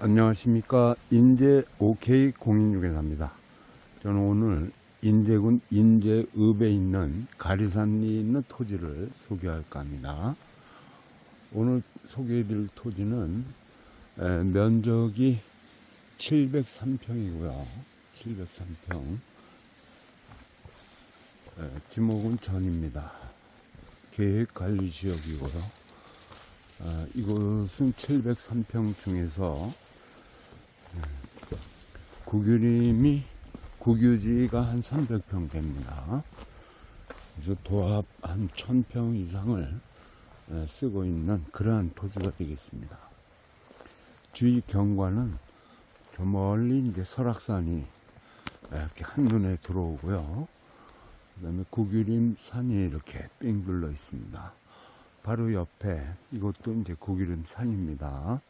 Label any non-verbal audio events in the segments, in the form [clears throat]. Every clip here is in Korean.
안녕하십니까 인제 OK 공인중개사입니다. 저는 오늘 인제군 인제읍에 있는 가리산리 있는 토지를 소개할까 합니다. 오늘 소개해드릴 토지는 에, 면적이 703평이고요. 703평. 지목은 전입니다. 계획관리지역이고요. 아, 이곳은 703평 중에서 음, 국유림이 국유지가 한 300평 됩니다. 그래서 도합 한 1000평 이상을 에, 쓰고 있는 그러한 토지가 되겠습니다. 주위 경관은 저 멀리 이제 설악산이 이렇게 한눈에 들어오고요. 그 다음에 국유림 산이 이렇게 삥 둘러 있습니다. 바로 옆에 이것도 이제 고기름 산입니다.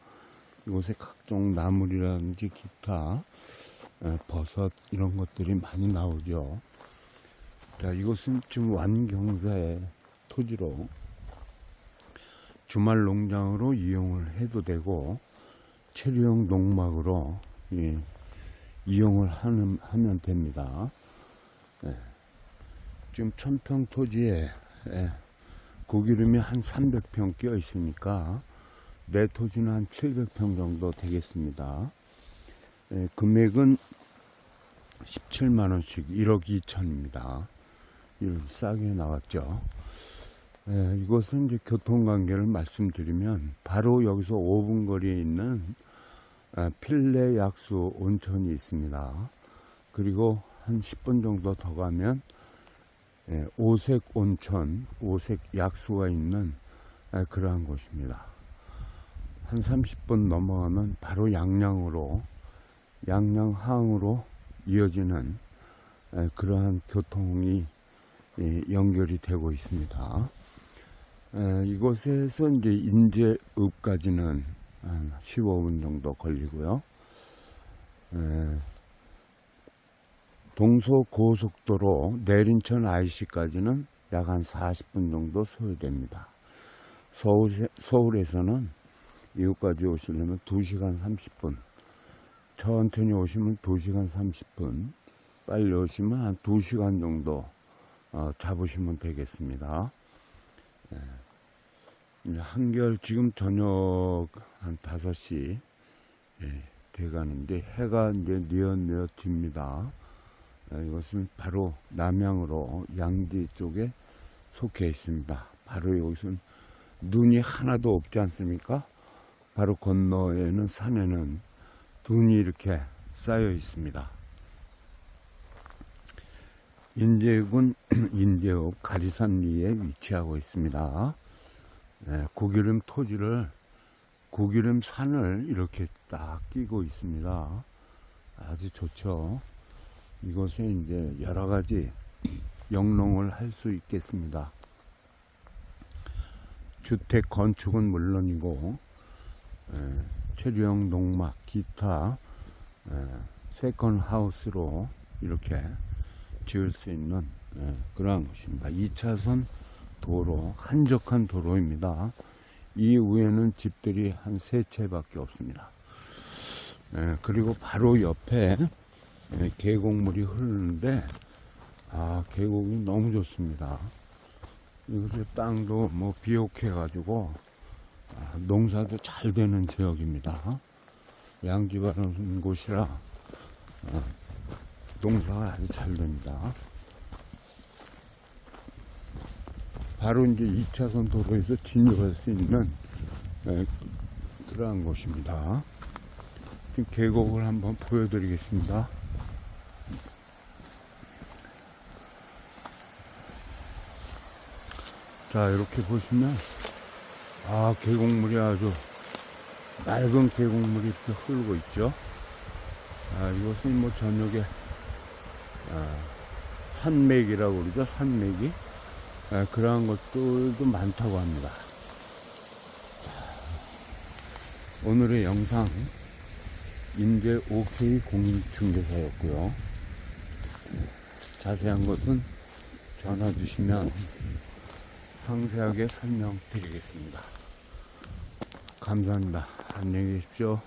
이곳에 각종 나물이라든지 기타 에, 버섯 이런 것들이 많이 나오죠. 자, 이곳은 지금 완경사의 토지로 주말 농장으로 이용을 해도 되고 체류용 농막으로 예, 이용을 하는, 하면 됩니다. 예. 지금 천평 토지에 예, 고기름이 한 300평 끼어 있으니까 내 토지는 한 700평 정도 되겠습니다. 예, 금액은 17만 원씩 1억 2천입니다. 이렇게 싸게 나왔죠. 예, 이것은 이제 교통관계를 말씀드리면 바로 여기서 5분 거리에 있는 아, 필레 약수 온천이 있습니다. 그리고 한 10분 정도 더 가면 예, 오색 온천, 오색 약수가 있는 아, 그러한 곳입니다. 한 30분 넘어가면 바로 양양으로, 양양항으로 이어지는 아, 그러한 교통이 예, 연결이 되고 있습니다. 에, 이곳에서 이제 인제읍까지는 한 15분 정도 걸리고요. 에, 동서고속도로 내린천 IC까지는 약 한 40분 정도 소요됩니다. 서울, 서울에서는 이곳까지 오시려면 2시간 30분, 천천히 오시면 2시간 30분, 빨리 오시면 한 2시간 정도 어, 잡으시면 되겠습니다. 예. 한결 지금 저녁 한 5시 예, 돼가는데 해가 이제 뉘엿뉘엿 집니다. 예, 이것은 바로 남양으로 양지 쪽에 속해 있습니다. 바로 여기서는 눈이 하나도 없지 않습니까? 바로 건너에는 산에는 눈이 이렇게 쌓여 있습니다. 인제군 [clears throat] 인제읍 가리산리에 위치하고 있습니다. 네, 고기름 토지를 고기름 산을 이렇게 딱 끼고 있습니다. 아주 좋죠. 이곳에 이제 여러 가지 [clears throat] 영농을 할 수 있겠습니다. 주택 건축은 물론이고 에, 체류용 농막, 기타 에, 세컨 하우스로 이렇게 지을 수 있는 예, 그러한 곳입니다. 2차선 도로, 한적한 도로입니다. 이 위에는 집들이 한 세 채밖에 없습니다. 예, 그리고 바로 옆에 예, 계곡물이 흐르는데 아 계곡이 너무 좋습니다. 이곳에 땅도 뭐 비옥해 가지고 아, 농사도 잘 되는 지역입니다. 양지 바른 곳이라 아, 농사가 아주 잘 됩니다. 바로 이제 2차선 도로에서 진입할 수 있는 에, 그러한 곳입니다. 지금 계곡을 한번 보여드리겠습니다. 자, 이렇게 보시면, 아, 계곡물이 아주 맑은 계곡물이 흐르고 있죠. 아, 이것은 뭐 저녁에 아, 산맥이라고 그러죠. 산맥이. 아, 그러한 것들도 많다고 합니다. 자, 오늘의 영상 인제 OK 공인중개사였고요. 자세한 것은 전화 주시면 상세하게 설명드리겠습니다. 감사합니다. 안녕히 계십시오.